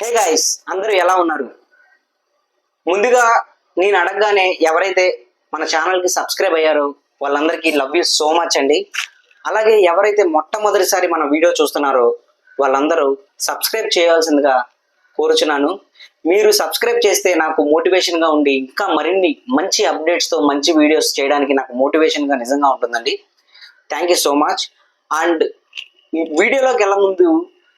Hey guys అందరూ ఎలా ఉన్నారు? ముందుగా నేను అడగగానే ఎవరైతే మన ఛానల్కి సబ్స్క్రైబ్ అయ్యారో వాళ్ళందరికీ లవ్ యూ సో మచ్ అండి. అలాగే ఎవరైతే మొట్టమొదటిసారి మన వీడియో చూస్తున్నారో వాళ్ళందరూ సబ్స్క్రైబ్ చేయాల్సిందిగా కోరుచున్నాను. మీరు సబ్స్క్రైబ్ చేస్తే నాకు మోటివేషన్గా ఉండి ఇంకా మరిన్ని మంచి అప్డేట్స్తో మంచి వీడియోస్ చేయడానికి నాకు మోటివేషన్గా నిజంగా ఉంటుందండి. Thank you so much and వీడియోలోకి వెళ్ళ ముందు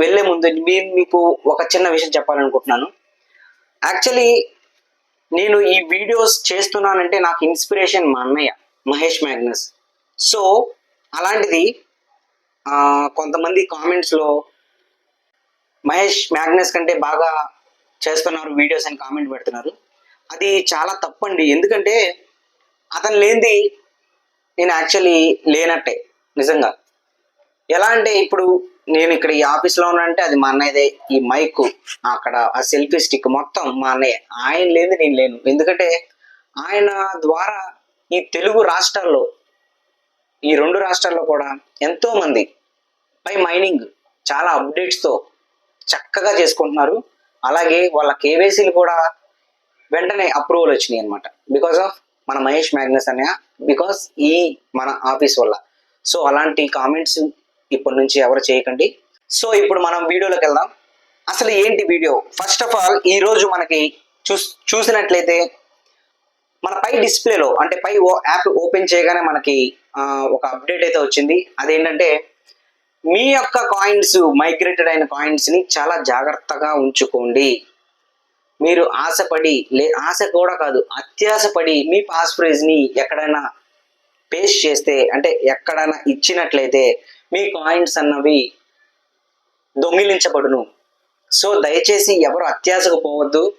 వెళ్ళే ముందు నేను మీకు ఒక చిన్న విషయం చెప్పాలనుకుంటున్నాను. యాక్చువల్లీ నేను ఈ వీడియోస్ చేస్తున్నానంటే నాకు ఇన్స్పిరేషన్ మా అన్నయ్య మహేష్ మ్యాగ్నస్. సో అలాంటిది కొంతమంది కామెంట్స్లో మహేష్ మ్యాగ్నస్ కంటే బాగా చేస్తున్నారు వీడియోస్ అని కామెంట్ పెడుతున్నారు. అది చాలా తప్పండి. ఎందుకంటే అతను లేనిది నేను యాక్చువల్లీ లేనట్టే నిజంగా. ఎలా అంటే ఇప్పుడు నేను ఇక్కడ ఈ ఆఫీస్లో ఉన్నానంటే అది మా అన్నయ్యదే. ఈ మైక్ అక్కడ ఆ సెల్ఫీ స్టిక్ మొత్తం మా అన్నయ్య. ఆయన లేదు నేను లేను. ఎందుకంటే ఆయన ద్వారా ఈ తెలుగు రాష్ట్రాల్లో ఈ రెండు రాష్ట్రాల్లో కూడా ఎంతోమంది పై మైనింగ్ చాలా అప్డేట్స్తో చక్కగా చేసుకుంటున్నారు. అలాగే వాళ్ళ కేవైసీలు కూడా వెంటనే అప్రూవల్ వచ్చినాయి అనమాట బికాస్ ఆఫ్ మన మహేష్ మ్యాగ్నస్ అనే బికాస్ ఈ మన ఆఫీస్ వల్ల. సో అలాంటి కామెంట్స్ ఇప్పటి నుంచి ఎవరు చేయకండి. సో ఇప్పుడు మనం వీడియోలోకి వెళ్దాం. అసలు ఏంటి వీడియో? ఫస్ట్ ఆఫ్ ఆల్ ఈరోజు మనకి చూస్ చూసినట్లయితే మన పై డిస్ప్లేలో అంటే పై ఓ యాప్ ఓపెన్ చేయగానే మనకి ఒక అప్డేట్ అయితే వచ్చింది. అదేంటంటే మీ యొక్క కాయిన్స్ మైగ్రేటెడ్ అయిన కాయిన్స్ని చాలా జాగ్రత్తగా ఉంచుకోండి. మీరు ఆశపడి లే ఆశ కూడా కాదు అత్యాశపడి మీ పాస్ ప్రైజ్ని ఎక్కడైనా పేస్ట్ చేస్తే అంటే ఎక్కడైనా ఇచ్చినట్లయితే మీ కాయిన్స్ అన్నవి దొంగిలించబడును. సో దయచేసి ఎవరు అత్యాశకు పోవద్దు.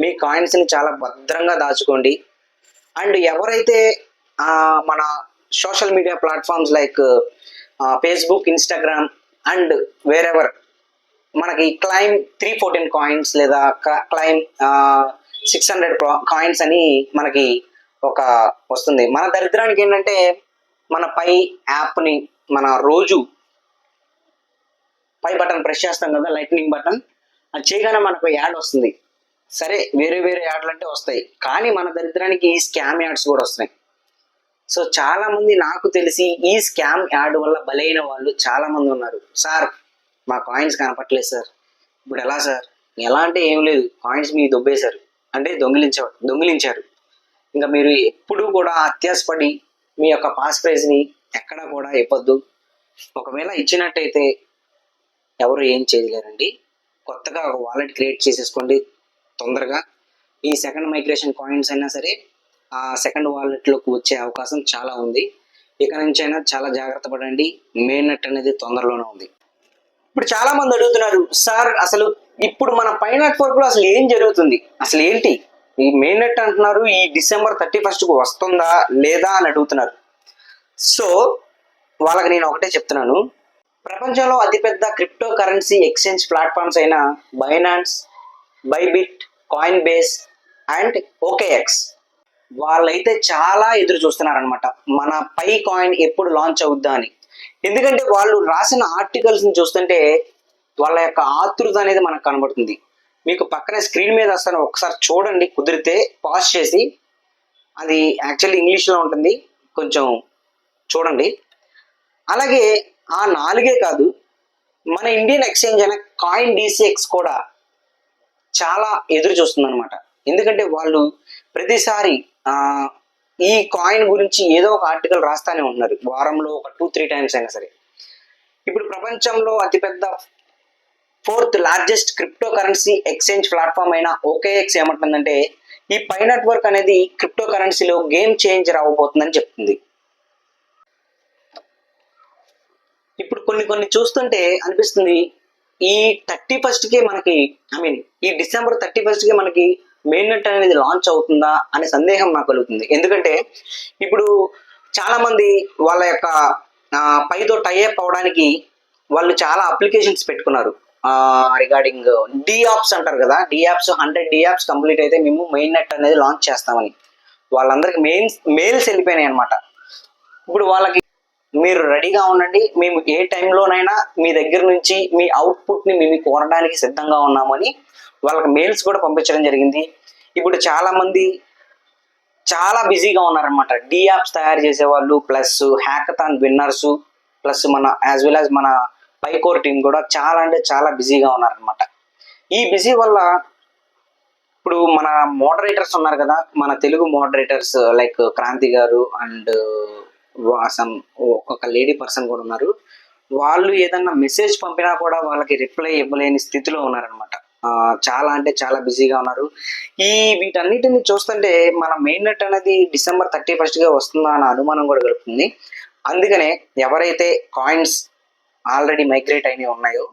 మీ కాయిన్స్ని చాలా భద్రంగా దాచుకోండి. అండ్ ఎవరైతే మన social media platforms like Facebook Instagram and wherever మనకి క్లైమ్ త్రీ ఫోర్టీన్ కాయిన్స్ లేదా క్లైమ్ సిక్స్ హండ్రెడ్ కాయిన్స్ అని మనకి ఒక వస్తుంది. మన దరిద్రానికి ఏంటంటే మన పై యాప్ని మన రోజు పై బటన్ ప్రెస్ చేస్తాం కదా లైట్నింగ్ బటన్ అది చేయగానే మనకు యాడ్ వస్తుంది. సరే వేరే వేరే యాడ్లు అంటే వస్తాయి. కానీ మన దరిద్రానికి ఈ స్కామ్ యాడ్స్ కూడా వస్తున్నాయి. సో చాలా మంది నాకు తెలిసి ఈ స్కామ్ యాడ్ వల్ల బలైన వాళ్ళు చాలా మంది ఉన్నారు. సార్ మా కాయిన్స్ కనపట్లేదు సార్. ఇప్పుడు ఎలా సార్? ఎలా అంటే ఏం లేదు. కాయిన్స్ మీ దొబ్బేశారు. అంటే దొంగిలించ దొంగిలించారు. ఇంకా మీరు ఎప్పుడూ కూడా అత్యాసపడి మీ యొక్క పాస్ ప్రైజ్ని ఎక్కడా కూడా ఇవ్వద్దు. ఒకవేళ ఇచ్చినట్టయితే ఎవరు ఏం చేయలేరండి. కొత్తగా ఒక వాలెట్ క్రియేట్ చేసేసుకోండి తొందరగా. ఈ సెకండ్ మైగ్రేషన్ కాయిన్స్ అయినా సరే ఆ సెకండ్ వాలెట్లోకి వచ్చే అవకాశం చాలా ఉంది. ఇక నుంచి అయినా చాలా జాగ్రత్త పడండి. మెయిన్ నెట్ అనేది తొందరలోనే ఉంది. ఇప్పుడు చాలా మంది అడుగుతున్నారు సార్ అసలు ఇప్పుడు మన పై నెట్వర్క్లో అసలు ఏం జరుగుతుంది? అసలు ఏంటి? ఈ మెయిన్ నెట్ అంటున్నారు ఈ డిసెంబర్ థర్టీ ఫస్ట్కు వస్తుందా లేదా అని అడుగుతున్నారు. సో వాళ్ళకి నేను ఒకటే చెప్తున్నాను. ప్రపంచంలో అతిపెద్ద క్రిప్టో కరెన్సీ ఎక్స్చేంజ్ ప్లాట్ఫామ్స్ అయిన Binance Bybit Coinbase and OKX వాళ్ళైతే చాలా ఎదురు చూస్తున్నారనమాట మన పై కాయిన్ ఎప్పుడు లాంచ్ అవుద్దా అని. ఎందుకంటే వాళ్ళు రాసిన ఆర్టికల్స్ని చూస్తుంటే వాళ్ళ యొక్క ఆతృత అనేది మనకు కనబడుతుంది. మీకు పక్కనే స్క్రీన్ మీద వస్తాను. ఒకసారి చూడండి. కుదిరితే పాజ్ చేసి. అది యాక్చువల్లీ ఇంగ్లీష్లో ఉంటుంది. కొంచెం చూడండి. అలాగే ఆ నాలుగే కాదు మన ఇండియన్ ఎక్స్చేంజ్ అయిన కాయిన్ డిసిఎక్స్ కూడా చాలా ఎదురు చూస్తుందన్నమాట. ఎందుకంటే వాళ్ళు ప్రతిసారి ఈ కాయిన్ గురించి ఏదో ఒక ఆర్టికల్ రాస్తానే ఉన్నారు. వారంలో ఒక టూ త్రీ టైమ్స్ అయినా సరే. ఇప్పుడు ప్రపంచంలో అతిపెద్ద fourth largest crypto currency exchange platform అయిన ఓకేఎక్స్ ఏమంటుందంటే ఈ పై నెట్వర్క్ అనేది క్రిప్టో కరెన్సీలో గేమ్ చేంజర్ అవ్వబోతుందని చెప్తుంది. ఇప్పుడు కొన్ని కొన్ని చూస్తుంటే అనిపిస్తుంది ఈ థర్టీ ఫస్ట్కే మనకి ఐ మీన్ ఈ డిసెంబర్ థర్టీ ఫస్ట్కి మనకి మెయిన్ నెట్ అనేది లాంచ్ అవుతుందా అనే సందేహం నాకు కలుగుతుంది. ఎందుకంటే ఇప్పుడు చాలామంది వాళ్ళ యొక్క పైతో టైఅప్ అవడానికి వాళ్ళు చాలా అప్లికేషన్స్ పెట్టుకున్నారు. రిగార్డింగ్ డి అంటారు కదా డిఆప్స్ హండ్రెడ్ డిఆప్స్ కంప్లీట్ అయితే మేము మెయిన్ నెట్ అనేది లాంచ్ చేస్తామని. వాళ్ళందరికి మెయిన్ మెయిల్స్ వెళ్ళిపోయినాయి అనమాట ఇప్పుడు వాళ్ళకి మీరు రెడీగా ఉండండి. మేము ఏ టైంలోనైనా మీ దగ్గర నుంచి మీ అవుట్పుట్ని మేము కోరడానికి సిద్ధంగా ఉన్నామని వాళ్ళకి మెయిల్స్ కూడా పంపించడం జరిగింది. ఇప్పుడు చాలామంది చాలా బిజీగా ఉన్నారనమాట డీ యాప్స్ తయారు చేసే వాళ్ళు ప్లస్ హ్యాకథాన్ విన్నర్స్ ప్లస్ మన యాజ్ వెల్ యాజ్ మన పైకోర్ టీం కూడా చాలా అంటే చాలా బిజీగా ఉన్నారనమాట ఈ బిజీ వల్ల ఇప్పుడు మన మోడరేటర్స్ ఉన్నారు కదా మన Telugu moderators like Kranti garu and some ఒక లేడీ పర్సన్ కూడా ఉన్నారు. వాళ్ళు ఏదన్నా మెసేజ్ పంపినా కూడా వాళ్ళకి రిప్లై ఇవ్వలేని స్థితిలో ఉన్నారనమాట చాలా అంటే చాలా బిజీగా ఉన్నారు. ఈ వీటన్నిటిని చూస్తుంటే మన మెయిన్ నెట్ అనేది డిసెంబర్ థర్టీ ఫస్ట్గా వస్తుందా అన్న అనుమానం కూడా గడుపుతుంది అందుకనే ఎవరైతే కాయిన్స్ ఆల్రెడీ మైగ్రేట్ అయినవి ఉన్నాయో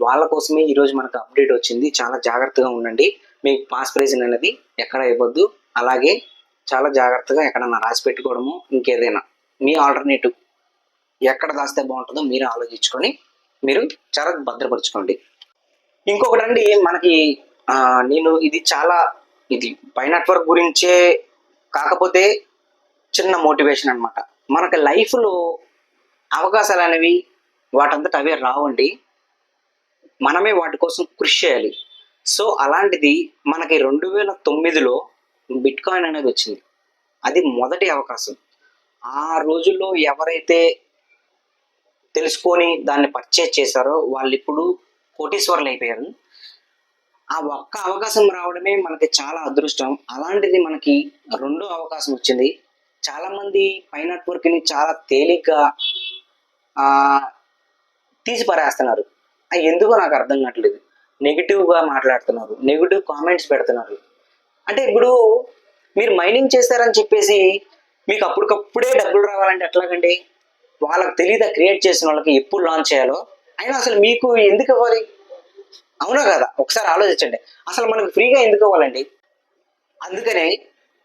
వాళ్ళ కోసమే ఈరోజు మనకు అప్డేట్ వచ్చింది. చాలా జాగ్రత్తగా ఉండండి. మీ పాస్ ప్రైజ్ అనేది ఎక్కడ ఇవ్వద్దు. అలాగే చాలా జాగ్రత్తగా ఎక్కడన్నా రాసి పెట్టుకోవడము ఇంకేదైనా. మీ ఆల్టర్నేటివ్ ఎక్కడ దాస్తే బాగుంటుందో మీరు ఆలోచించుకొని మీరు చాలా భద్రపరచుకోండి. ఇంకొకటి అండి మనకి నేను ఇది చాలా ఇది పై నెట్వర్క్ గురించే కాకపోతే చిన్న మోటివేషన్ అన్నమాట. మనకి లైఫ్లో అవకాశాలు అనేవి వాటంతట అవే రావండి. మనమే వాటి కోసం కృషి చేయాలి. సో అలాంటిది మనకి రెండు వేల తొమ్మిదిలో బిట్ కాయిన్ అనేది వచ్చింది. అది మొదటి అవకాశం. ఆ రోజుల్లో ఎవరైతే తెలుసుకొని దాన్ని పర్చేజ్ చేశారో వాళ్ళు ఇప్పుడు కోటీశ్వరులు అయిపోయారు. ఆ ఒక్క అవకాశం రావడమే మనకి చాలా అదృష్టం. అలాంటిది మనకి రెండో అవకాశం వచ్చింది. చాలా మంది పై నెట్వర్క్ని చాలా తేలిగ్గా తీసి పారేస్తున్నారు అది ఎందుకో నాకు అర్థం కావట్లేదు. నెగిటివ్గా మాట్లాడుతున్నారు. నెగిటివ్ కామెంట్స్ పెడుతున్నారు. అంటే ఇప్పుడు మీరు మైనింగ్ చేస్తారని చెప్పేసి మీకు అప్పటికప్పుడే డబ్బులు రావాలంటే ఎట్లాగండి? వాళ్ళకి తెలియదా క్రియేట్ చేసిన వాళ్ళకి ఎప్పుడు లాంచ్ చేయాలో? అయినా అసలు మీకు ఎందుకు ఇవ్వాలి? అవునా కదా? ఒకసారి ఆలోచించండి. అసలు మనకు ఫ్రీగా ఎందుకు ఇవ్వాలండి? అందుకనే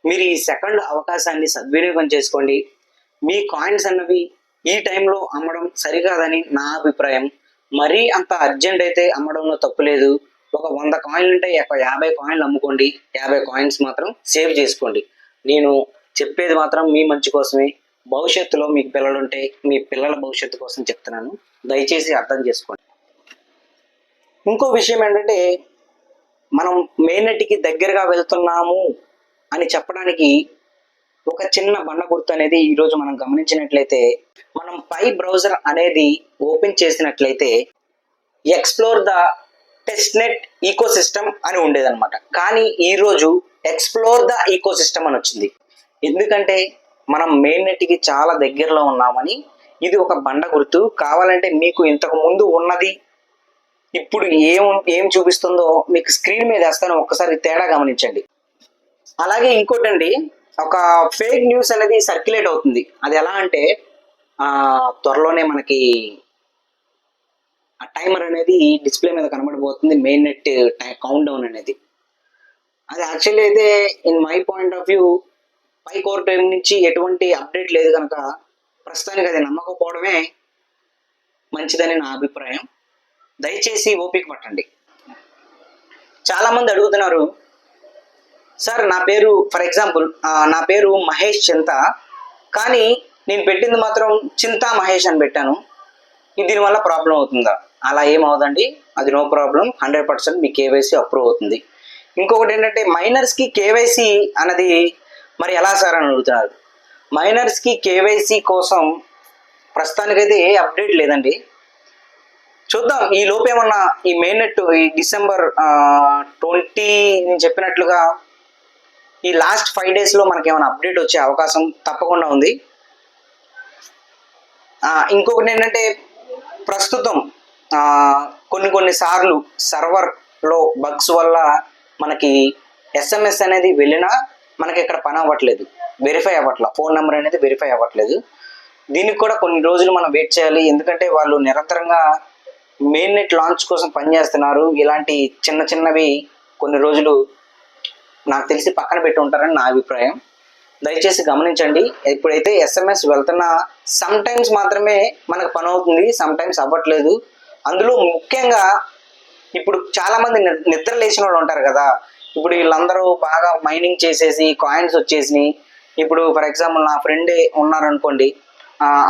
మీరు ఈ సెకండ్ అవకాశాన్ని సద్వినియోగం చేసుకోండి. మీ కాయిన్స్ అన్నవి ఈ టైంలో అమ్మడం సరికాదని నా అభిప్రాయం. మరీ అంత అర్జెంట్ అయితే అమ్మడంలో తప్పు లేదు. ఒక వంద కాయిన్లు ఉంటే ఒక యాభై కాయిన్లు అమ్ముకోండి. యాభై కాయిన్స్ మాత్రం సేవ్ చేసుకోండి. నేను చెప్పేది మాత్రం మీ మంచి కోసమే. భవిష్యత్తులో మీకు పిల్లలుంటే మీ పిల్లల భవిష్యత్తు కోసం చెప్తున్నాను. దయచేసి అర్థం చేసుకోండి. ఇంకో విషయం ఏంటంటే మనం మేనటికి దగ్గరగా వెళ్తున్నాము అని చెప్పడానికి ఒక చిన్న బండ గుర్తు అనేది ఈరోజు మనం గమనించినట్లయితే మనం పై బ్రౌజర్ అనేది ఓపెన్ చేసినట్లయితే explore the test net ecosystem అని ఉండేదన్నమాట. కానీ ఈరోజు ఎక్స్ప్లోర్ ద ఈకో సిస్టమ్ అని వచ్చింది. ఎందుకంటే మనం మెయిన్ నెట్కి చాలా దగ్గరలో ఉన్నామని ఇది ఒక బండ గుర్తు. కావాలంటే మీకు ఇంతకు ముందు ఉన్నది ఇప్పుడు ఏం ఏం చూపిస్తుందో మీకు స్క్రీన్ మీద వేస్తాను. ఒక్కసారి తేడా గమనించండి. అలాగే ఇంకోటండి ఒక ఫేక్ న్యూస్ అనేది సర్క్యులేట్ అవుతుంది. అది ఎలా అంటే త్వరలోనే మనకి ఆ టైమర్ అనేది డిస్ప్లే మీద కనబడిపోతుంది మెయిన్ నెట్ కౌంట్ డౌన్ అనేది. అది యాక్చువల్లీ అయితే in my point of view Pi core time నుంచి ఎటువంటి అప్డేట్ లేదు కనుక ప్రస్తుతానికి అది నమ్మకపోవడమే మంచిదని నా అభిప్రాయం. దయచేసి ఓపిక పట్టండి. చాలా మంది అడుగుతున్నారు సార్ నా పేరు ఫర్ ఎగ్జాంపుల్ నా పేరు మహేష్ చింత కానీ నేను పెట్టింది మాత్రం చింతా మహేష్ అని పెట్టాను. దీనివల్ల ప్రాబ్లం అవుతుందా? అలా ఏమవుదండి అది నో ప్రాబ్లం. హండ్రెడ్ పర్సెంట్ మీ కేవైసీ అప్రూవ్ అవుతుంది. ఇంకొకటి ఏంటంటే మైనర్స్కి కేవైసీ అన్నది మరి ఎలా సార్ అని అడుగుతున్నారు? మైనర్స్కి కేవైసీ కోసం ప్రస్తుతానికైతే ఏ అప్డేట్ లేదండి. చూద్దాం ఈ లోపేమన్నా ఈ మెయిన్ నెట్ ఈ డిసెంబర్ ట్వంటీ నేను చెప్పినట్లుగా ఈ లాస్ట్ ఫైవ్ డేస్లో మనకి ఏమైనా అప్డేట్ వచ్చే అవకాశం తప్పకుండా ఉంది. ఇంకొకటి ఏంటంటే ప్రస్తుతం కొన్ని కొన్ని సార్లు సర్వర్లో బగ్స్ వల్ల మనకి ఎస్ఎంఎస్ అనేది వెళ్ళినా మనకి ఇక్కడ పని అవ్వట్లేదు. వెరిఫై అవ్వట్ల. ఫోన్ నెంబర్ అనేది వెరిఫై అవ్వట్లేదు. దీనికి కూడా కొన్ని రోజులు మనం వెయిట్ చేయాలి. ఎందుకంటే వాళ్ళు నిరంతరంగా మెయిన్ నెట్ లాంచ్ కోసం పనిచేస్తున్నారు ఇలాంటి చిన్న చిన్నవి కొన్ని రోజులు నాకు తెలిసి పక్కన పెట్టి ఉంటారని నా అభిప్రాయం. దయచేసి గమనించండి. ఇప్పుడైతే ఎస్ఎంఎస్ వెళ్తున్న సమ్ టైమ్స్ మాత్రమే మనకు పని అవుతుంది. సమ్ టైమ్స్ అవ్వట్లేదు. అందులో ముఖ్యంగా ఇప్పుడు చాలామంది ని- నిద్ర లేచిన వాళ్ళు ఉంటారు కదా. ఇప్పుడు వీళ్ళందరూ బాగా మైనింగ్ చేసేసి కాయిన్స్ వచ్చేసినాయి. ఇప్పుడు ఫర్ ఎగ్జాంపుల్ నా ఫ్రెండే ఉన్నారనుకోండి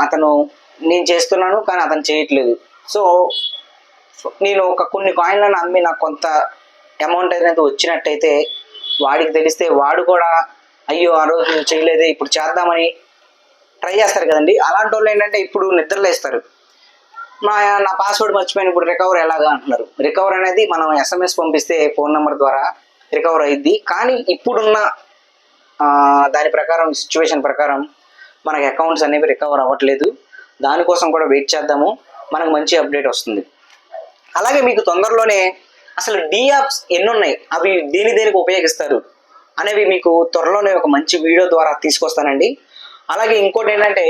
అతను నేను చేస్తున్నాను కానీ అతను చేయట్లేదు. సో నేను ఒక కొన్ని కాయిన్లను అమ్మి నాకు కొంత అమౌంట్ అనేది వచ్చినట్టయితే వాడికి తెలిస్తే వాడు కూడా అయ్యో ఆ రోజు చేయలేదే ఇప్పుడు చేద్దామని ట్రై చేస్తారు కదండి. అలాంటి వాళ్ళు ఏంటంటే ఇప్పుడు నిద్రలేస్తారు. మా నా పాస్వర్డ్ మర్చిపోయిన ఇప్పుడు రికవర్ ఎలాగా అంటున్నారు. రికవర్ అనేది మనం ఎస్ఎంఎస్ పంపిస్తే ఫోన్ నెంబర్ ద్వారా రికవర్ అయ్యిద్ది. కానీ ఇప్పుడున్న దాని ప్రకారం సిచ్యువేషన్ ప్రకారం మనకి అకౌంట్స్ అనేవి రికవర్ అవ్వట్లేదు. దానికోసం కూడా వెయిట్ చేద్దాము. మనకు మంచి అప్డేట్ వస్తుంది. అలాగే మీకు తొందరలోనే అసలు డీ యాప్స్ ఎన్ని ఉన్నాయి అవి దేని దేనికి ఉపయోగిస్తారు? అనేవి మీకు త్వరలోనే ఒక మంచి వీడియో ద్వారా తీసుకొస్తానండి. అలాగే ఇంకోటి ఏంటంటే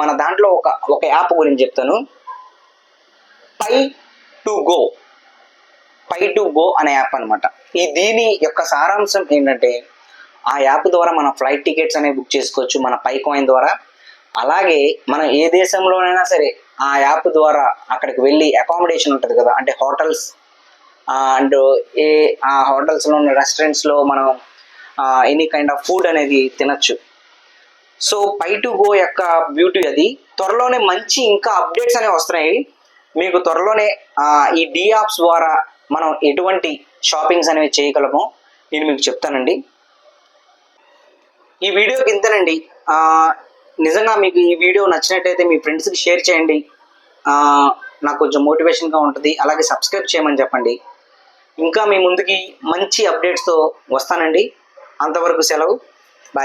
మన దాంట్లో ఒక ఒక యాప్ గురించి చెప్తాను. Pi to go Pi to go అనే యాప్ అనమాట ఈ దీని యొక్క సారాంశం ఏంటంటే ఆ యాప్ ద్వారా మనం ఫ్లైట్ టికెట్స్ అనేవి బుక్ చేసుకోవచ్చు మన పై కాయిన్ ద్వారా. అలాగే మనం ఏ దేశంలోనైనా సరే ఆ యాప్ ద్వారా అక్కడికి వెళ్ళి అకామిడేషన్ ఉంటుంది కదా అంటే హోటల్స్ అండ్ ఏ ఆ హోటల్స్లో ఉన్న రెస్టారెంట్స్లో మనం ఎనీ కైండ్ ఆఫ్ ఫుడ్ అనేది తినచ్చు. సో పై టు గో యొక్క బ్యూటీ అది. త్వరలోనే మంచి ఇంకా అప్డేట్స్ అనేవి వస్తున్నాయి. మీకు త్వరలోనే ఈ డి యాప్స్ ద్వారా మనం ఎటువంటి షాపింగ్స్ అనేవి చేయగలమో నేను మీకు చెప్తానండి. ఈ వీడియోకి ఇంతనండి నిజంగా మీకు ఈ వీడియో నచ్చినట్టయితే మీ ఫ్రెండ్స్కి షేర్ చేయండి. నాకు కొంచెం మోటివేషన్గా ఉంటుంది. అలాగే సబ్స్క్రైబ్ చేయమని చెప్పండి. ఇంకా మీ ముందుకి మంచి అప్డేట్స్తో వస్తానండి. అంతవరకు సెలవు.